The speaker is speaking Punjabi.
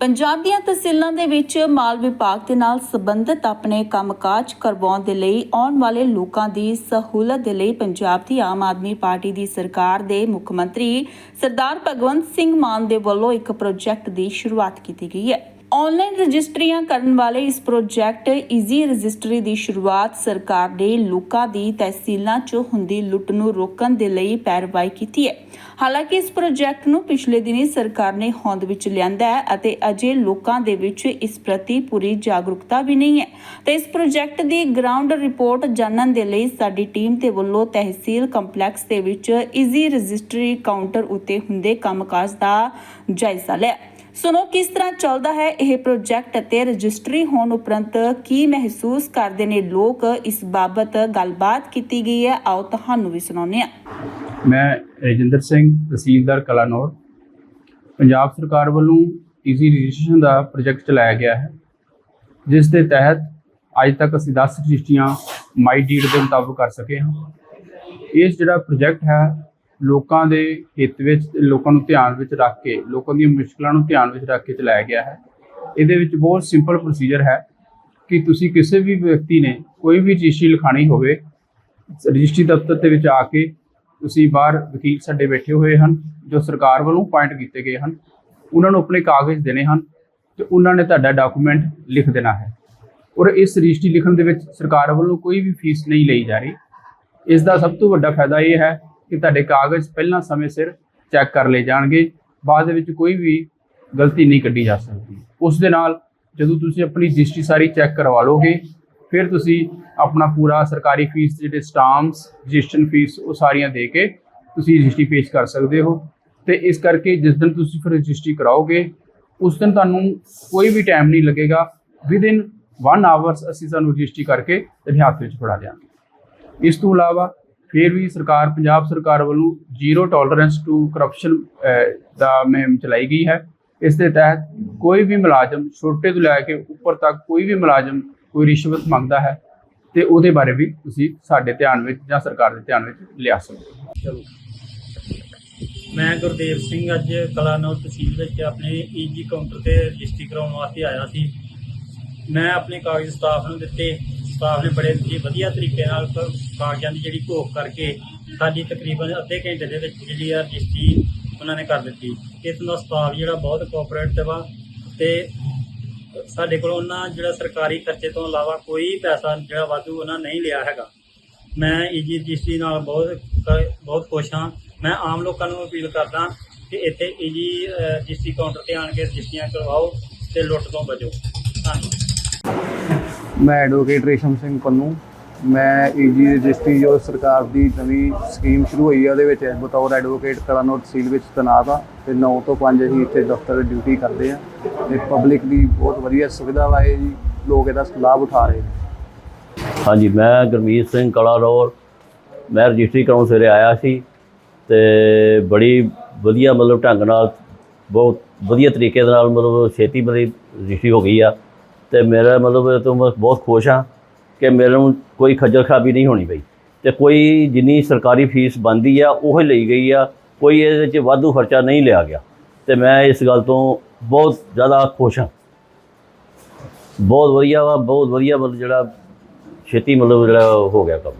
ਪੰਜਾਬ ਦੀਆਂ ਤਹਿਸੀਲਾਂ ਦੇ ਵਿੱਚ ਮਾਲ ਵਿਭਾਗ ਦੇ ਨਾਲ ਸੰਬੰਧਿਤ ਆਪਣੇ ਕੰਮਕਾਜ ਕਰਵਾਉਣ ਦੇ ਲਈ ਆਉਣ ਵਾਲੇ ਲੋਕਾਂ ਦੀ ਸਹੂਲਤ ਦੇ ਲਈ ਪੰਜਾਬ ਦੀ ਆਮ ਆਦਮੀ ਪਾਰਟੀ ਦੀ ਸਰਕਾਰ ਦੇ ਮੁੱਖ ਮੰਤਰੀ ਸਰਦਾਰ ਭਗਵੰਤ ਸਿੰਘ ਮਾਨ ਦੇ ਵੱਲੋਂ ਇੱਕ ਪ੍ਰੋਜੈਕਟ ਦੀ ਸ਼ੁਰੂਆਤ ਕੀਤੀ ਗਈ ਹੈ। ਆਨਲਾਈਨ ਰਜਿਸਟਰੀਆਂ ਕਰਨ ਵਾਲੇ ਇਸ ਪ੍ਰੋਜੈਕਟ ਈਜ਼ੀ ਰਜਿਸਟਰੀ ਦੀ ਸ਼ੁਰੂਆਤ ਸਰਕਾਰ ਨੇ ਲੋਕਾਂ ਦੀ ਤਹਿਸੀਲਾਂ 'ਚ ਹੁੰਦੀ ਲੁੱਟ ਨੂੰ ਰੋਕਣ ਦੇ ਲਈ ਪੈਰਵਾਈ ਕੀਤੀ ਹੈ। ਹਾਲਾਂਕਿ ਇਸ ਪ੍ਰੋਜੈਕਟ ਨੂੰ ਪਿਛਲੇ ਦਿਨੀ ਸਰਕਾਰ ਨੇ ਹੋਂਦ ਵਿੱਚ ਲਿਆਂਦਾ ਹੈ ਅਤੇ ਅਜੇ ਲੋਕਾਂ ਦੇ ਵਿੱਚ ਇਸ ਪ੍ਰਤੀ ਪੂਰੀ ਜਾਗਰੂਕਤਾ ਵੀ ਨਹੀਂ ਹੈ। ਤੇ ਇਸ ਪ੍ਰੋਜੈਕਟ ਦੀ ਗਰਾਊਂਡ ਰਿਪੋਰਟ ਜਾਣਨ ਦੇ ਲਈ ਸਾਡੀ ਟੀਮ ਦੇ ਵੱਲੋਂ ਤਹਿਸੀਲ ਕੰਪਲੈਕਸ ਦੇ ਵਿੱਚ ਈਜ਼ੀ ਰਜਿਸਟਰੀ ਕਾਊਂਟਰ ਉੱਤੇ ਹੁੰਦੇ ਕੰਮਕਾਜ ਦਾ ਜਾਇਜ਼ਾ ਲਿਆ। ਸੁਣੋ, ਕਿਸ ਤਰ੍ਹਾਂ ਚੱਲਦਾ ਹੈ ਇਹ ਪ੍ਰੋਜੈਕਟ ਅਤੇ ਰਜਿਸਟਰੀ ਹੋਣ ਉਪਰੰਤ ਕੀ ਮਹਿਸੂਸ ਕਰਦੇ ਨੇ ਲੋਕ? ਇਸ ਬਾਬਤ ਗੱਲਬਾਤ ਕੀਤੀ ਗਈ ਹੈ। ਆਓ ਤੁਹਾਨੂੰ ਵੀ ਸੁਣਾਉਂਦੇ ਹਾਂ। ਮੈਂ ਰਜਿੰਦਰ ਸਿੰਘ, ਤਹਿਸੀਲਦਾਰ ਕਲਾਨੌਰ। ਪੰਜਾਬ ਸਰਕਾਰ ਵੱਲੋਂ ਈਜ਼ੀ ਰਜਿਸਟ੍ਰੇਸ਼ਨ ਦਾ ਪ੍ਰੋਜੈਕਟ ਚਲਾਇਆ ਗਿਆ ਹੈ, ਜਿਸ ਦੇ ਤਹਿਤ ਅੱਜ ਤੱਕ ਅਸੀਂ 10 ਰਜਿਸਟਰੀਆਂ ਮਾਈ ਡੀਡ ਦੇ ਮੁਤਾਬਕ ਕਰ ਸਕੇ ਹਾਂ। ਇਸ ਜਿਹੜਾ ਪ੍ਰੋਜੈਕਟ ਹੈ ਲੋਕਾਂ ਦੇ ਹਿੱਤ ਵਿੱਚ ਤੇ ਲੋਕਾਂ ਨੂੰ ਧਿਆਨ ਵਿੱਚ ਰੱਖ ਕੇ, ਲੋਕਾਂ ਦੀਆਂ ਮੁਸ਼ਕਲਾਂ ਨੂੰ ਧਿਆਨ ਵਿੱਚ ਰੱਖ ਕੇ ਚਲਾਇਆ ਗਿਆ ਹੈ। ਇਹਦੇ ਵਿੱਚ ਬਹੁਤ ਸਿੰਪਲ ਪ੍ਰੋਸੀਜਰ ਹੈ ਕਿ ਤੁਸੀਂ ਕਿਸੇ ਵੀ ਵਿਅਕਤੀ ਨੇ ਕੋਈ ਵੀ ਰਜਿਸਟਰੀ ਲਿਖਾਣੀ ਹੋਵੇ, ਰਜਿਸਟਰੀ ਦਫ਼ਤਰ ਦੇ ਵਿੱਚ ਆ ਕੇ ਤੁਸੀਂ ਬਾਹਰ ਵਕੀਲ ਸਾਡੇ ਬੈਠੇ ਹੋਏ ਹਨ, ਜੋ ਸਰਕਾਰ ਵੱਲੋਂ ਪੁਆਇੰਟ ਕੀਤੇ ਗਏ ਹਨ, ਉਹਨਾਂ ਨੂੰ ਆਪਣੇ ਕਾਗਜ਼ ਦੇਣੇ ਹਨ ਤੇ ਉਹਨਾਂ ਨੇ ਤੁਹਾਡਾ ਡਾਕੂਮੈਂਟ ਲਿਖ ਦੇਣਾ ਹੈ। ਔਰ ਇਸ ਰਜਿਸਟਰੀ ਲਿਖਣ ਦੇ ਵਿੱਚ ਸਰਕਾਰ ਵੱਲੋਂ ਕੋਈ ਵੀ ਫੀਸ ਨਹੀਂ ਲਈ ਜਾ ਰਹੀ। ਇਸ ਦਾ ਸਭ ਤੋਂ ਵੱਡਾ ਫਾਇਦਾ ਇਹ ਹੈ ਕਿ ਤੁਹਾਡੇ ਕਾਗਜ਼ ਪਹਿਲਾਂ ਸਮੇਂ ਸਿਰ ਚੈੱਕ ਕਰ ਲਏ ਜਾਣਗੇ, ਬਾਅਦ ਵਿੱਚ ਕੋਈ ਵੀ ਗਲਤੀ ਨਹੀਂ ਕੱਢੀ ਜਾ ਸਕਦੀ। ਉਸ ਦੇ ਨਾਲ ਜਦੋਂ ਤੁਸੀਂ ਆਪਣੀ ਰਜਿਸਟਰੀ ਸਾਰੀ ਚੈੱਕ ਕਰਵਾ ਲੋਗੇ ਫਿਰ ਤੁਸੀਂ ਆਪਣਾ ਪੂਰਾ ਸਰਕਾਰੀ ਫੀਸ, ਜਿਹੜੇ ਸਟਾਂਪਸ ਰਜਿਸਟ੍ਰੇਸ਼ਨ ਫੀਸ ਉਹ ਸਾਰੀਆਂ ਦੇ ਕੇ ਤੁਸੀਂ ਰਜਿਸਟਰੀ ਪੇਸ਼ ਕਰ ਸਕਦੇ ਹੋ। ਤੇ ਇਸ ਕਰਕੇ ਜਿਸ ਦਿਨ ਤੁਸੀਂ ਫਿਰ ਰਜਿਸਟਰੀ ਕਰਾਓਗੇ, ਉਸ ਦਿਨ ਤੁਹਾਨੂੰ ਕੋਈ ਵੀ ਟਾਈਮ ਨਹੀਂ ਲੱਗੇਗਾ। ਵਿਦਿਨ 1 ਆਵਰਸ ਅਸੀਂ ਸਾਨੂੰ ਰਜਿਸਟਰੀ ਕਰਕੇ ਤੁਹਾਡੇ ਹੱਥ ਵਿੱਚ ਫੜਾ ਦਿਆਂਗੇ। ਇਸ ਤੋਂ ਇਲਾਵਾ ਫਿਰ ਵੀ ਸਰਕਾਰ, ਪੰਜਾਬ ਸਰਕਾਰ ਵੱਲੋਂ ਜ਼ੀਰੋ ਟੋਲਰੈਂਸ ਟੂ ਕਰਪਸ਼ਨ ਦਾ ਮੁਹਿੰਮ ਚਲਾਈ ਗਈ ਹੈ। ਇਸ ਦੇ ਤਹਿਤ ਕੋਈ ਵੀ ਮੁਲਾਜ਼ਮ ਛੋਟੇ ਤੋਂ ਲੈ ਕੇ ਉੱਪਰ ਤੱਕ ਕੋਈ ਵੀ ਮੁਲਾਜ਼ਮ ਕੋਈ ਰਿਸ਼ਵਤ ਮੰਗਦਾ ਹੈ ਤੇ ਉਹਦੇ ਬਾਰੇ ਵੀ ਤੁਸੀਂ ਸਾਡੇ ਧਿਆਨ ਵਿੱਚ ਜਾਂ ਸਰਕਾਰ ਦੇ ਧਿਆਨ ਵਿੱਚ ਲਿਆ ਸਕਦੇ ਹੋ। ਮੈਂ ਗੁਰਦੇਵ ਸਿੰਘ ਅੱਜ ਕਲਾਨੌਰ ਤਹਿਸੀਲ ਵਿੱਚ ਆਪਣੇ ਈਜੀ ਕਾਊਂਟਰ ਤੇ ਰਜਿਸਟਰੀ ਕਰਾਉਣ ਵਾਸਤੇ ਆਇਆ ਸੀ। ਮੈਂ ਆਪਣੇ ਕਾਗਜ਼ ਸਟਾਫ ਨੂੰ ਦਿੱਤੇ। ਸਟਾਫ ਨੇ ਬੜੇ ਜੀ ਵਧੀਆ ਤਰੀਕੇ ਨਾਲ ਕ- ਕਾਗਜ਼ਾਂ ਦੀ ਜਿਹੜੀ ਘੋਖ ਕਰਕੇ ਸਾਡੀ ਤਕਰੀਬਨ ਅੱਧੇ ਘੰਟੇ ਦੇ ਵਿੱਚ ਜਿਹੜੀ ਆ ਰਜਿਸਟਰੀ ਉਹਨਾਂ ਨੇ ਕਰ ਦਿੱਤੀ। ਇਸ ਦਾ ਸਟਾਫ ਜਿਹੜਾ ਬਹੁਤ ਕੋਆਪਰੇਟਿਵ ਆ ਤੇ ਸਾਡੇ ਕੋਲ ਉਹਨਾਂ ਜਿਹੜਾ ਸਰਕਾਰੀ ਖਰਚੇ ਤੋਂ ਇਲਾਵਾ ਕੋਈ ਪੈਸਾ ਜਿਹੜਾ ਵਾਧੂ ਉਹਨਾਂ ਨਹੀਂ ਲਿਆ ਹੈਗਾ। ਮੈਂ ਈਜੀ ਰਜਿਸਟਰੀ ਨਾਲ ਬਹੁਤ ਬਹੁਤ ਖੁਸ਼ ਹਾਂ। ਮੈਂ ਆਮ ਲੋਕਾਂ ਨੂੰ ਅਪੀਲ ਕਰਦਾ ਕਿ ਇੱਥੇ ਈਜੀ ਰਜਿਸਟਰੀ ਕਾਊਂਟਰ ਤੇ ਆਣ ਕੇ ਰਜਿਸਟਰੀਆਂ ਕਰਵਾਓ ਤੇ ਲੁੱਟ ਤੋਂ ਬਚੋ। ਧੰਨਵਾਦ। ਮੈਂ ਐਡਵੋਕੇਟ ਰੇਸ਼ਮ ਸਿੰਘ ਪੰਨੂ। ਮੈਂ ਈਜੀ ਰਜਿਸਟਰੀ ਜੋ ਸਰਕਾਰ ਦੀ ਨਵੀਂ ਸਕੀਮ ਸ਼ੁਰੂ ਹੋਈ ਹੈ ਉਹਦੇ ਵਿੱਚ ਬਤੌਰ ਐਡਵੋਕੇਟ ਕਲਾਨੌਰ ਤਹਿਸੀਲ ਵਿੱਚ ਤੈਨਾਤ ਆ ਤੇ 9 ਤੋਂ 5 ਅਸੀਂ ਇੱਥੇ ਦਫ਼ਤਰ ਡਿਊਟੀ ਕਰਦੇ ਆ। ਤੇ ਪਬਲਿਕ ਦੀ ਬਹੁਤ ਵਧੀਆ ਸੁਵਿਧਾ ਵਾ ਜੀ, ਲੋਕ ਇਹਦਾ ਲਾਭ ਉਠਾ ਰਹੇ ਨੇ। ਹਾਂਜੀ, ਮੈਂ ਗੁਰਮੀਤ ਸਿੰਘ ਕਲਾਰੌਰ। ਮੈਂ ਰਜਿਸਟਰੀ ਕਰਾਉਣ ਸਵੇਰੇ ਆਇਆ ਸੀ ਤੇ ਬੜੀ ਵਧੀਆ ਮਤਲਬ ਢੰਗ ਨਾਲ, ਬਹੁਤ ਵਧੀਆ ਤਰੀਕੇ ਦੇ ਨਾਲ ਮਤਲਬ ਛੇਤੀ ਮੇਰੀ ਰਜਿਸਟਰੀ ਹੋ ਗਈ ਆ। ਤੇ ਮੇਰਾ ਮਤਲਬ ਇਹ ਤੋਂ ਮੈਂ ਬਹੁਤ ਖੁਸ਼ ਹਾਂ ਕਿ ਮੈਨੂੰ ਕੋਈ ਖੱਜਲ ਖਰਾਬੀ ਨਹੀਂ ਹੋਣੀ ਪਈ। ਤੇ ਕੋਈ ਜਿੰਨੀ ਸਰਕਾਰੀ ਫੀਸ ਬਣਦੀ ਆ, ਉਹ ਲਈ ਗਈ ਆ, ਕੋਈ ਇਹਦੇ 'ਚ ਵਾਧੂ ਖਰਚਾ ਨਹੀਂ ਲਿਆ ਗਿਆ। ਤੇ ਮੈਂ ਇਸ ਗੱਲ ਤੋਂ ਬਹੁਤ ਜ਼ਿਆਦਾ ਖੁਸ਼ ਹਾਂ। ਬਹੁਤ ਵਧੀਆ ਵਾ, ਬਹੁਤ ਵਧੀਆ ਮਤਲਬ ਜਿਹੜਾ ਛੇਤੀ ਮਤਲਬ ਜਿਹੜਾ ਹੋ ਗਿਆ ਕੰਮ।